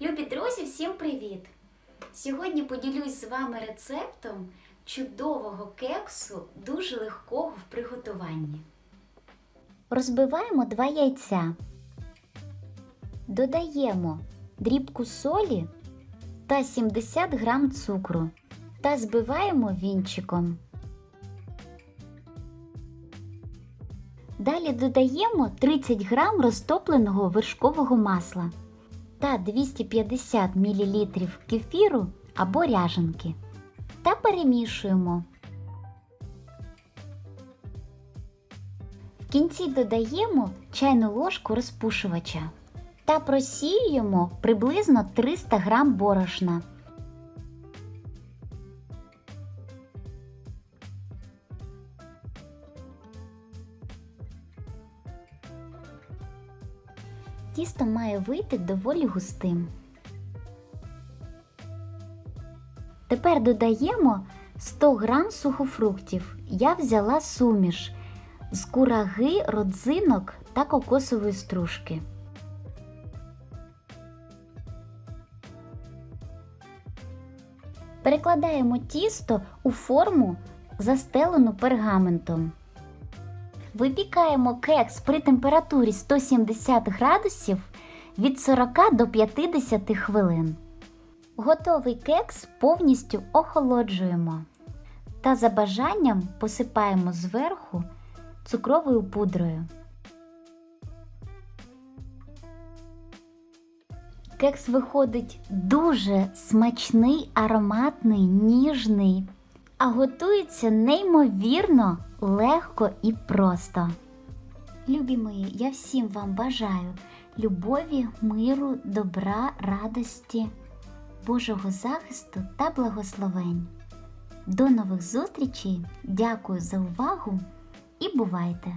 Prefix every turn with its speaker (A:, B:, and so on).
A: Любі друзі, всім привіт! Сьогодні поділюсь з вами рецептом чудового кексу, дуже легкого в приготуванні. Розбиваємо два яйця. Додаємо дрібку солі та 70 грам цукру та збиваємо вінчиком. Далі додаємо 30 грам розтопленого вершкового масла та 250 мл кефіру або ряженки та перемішуємо. В кінці додаємо чайну ложку розпушувача та просіюємо приблизно 300 г борошна. Тісто має вийти доволі густим. Тепер додаємо 100 грам сухофруктів. Я взяла суміш з кураги, родзинок та кокосової стружки. Перекладаємо тісто у форму, застелену пергаментом. Випікаємо кекс при температурі 170 градусів від 40 до 50 хвилин. Готовий кекс повністю охолоджуємо та за бажанням посипаємо зверху цукровою пудрою. Кекс виходить дуже смачний, ароматний, ніжний, а готується неймовірно легко і просто. Любі мої, я всім вам бажаю любові, миру, добра, радості, Божого захисту та благословень. До нових зустрічей! Дякую за увагу і бувайте!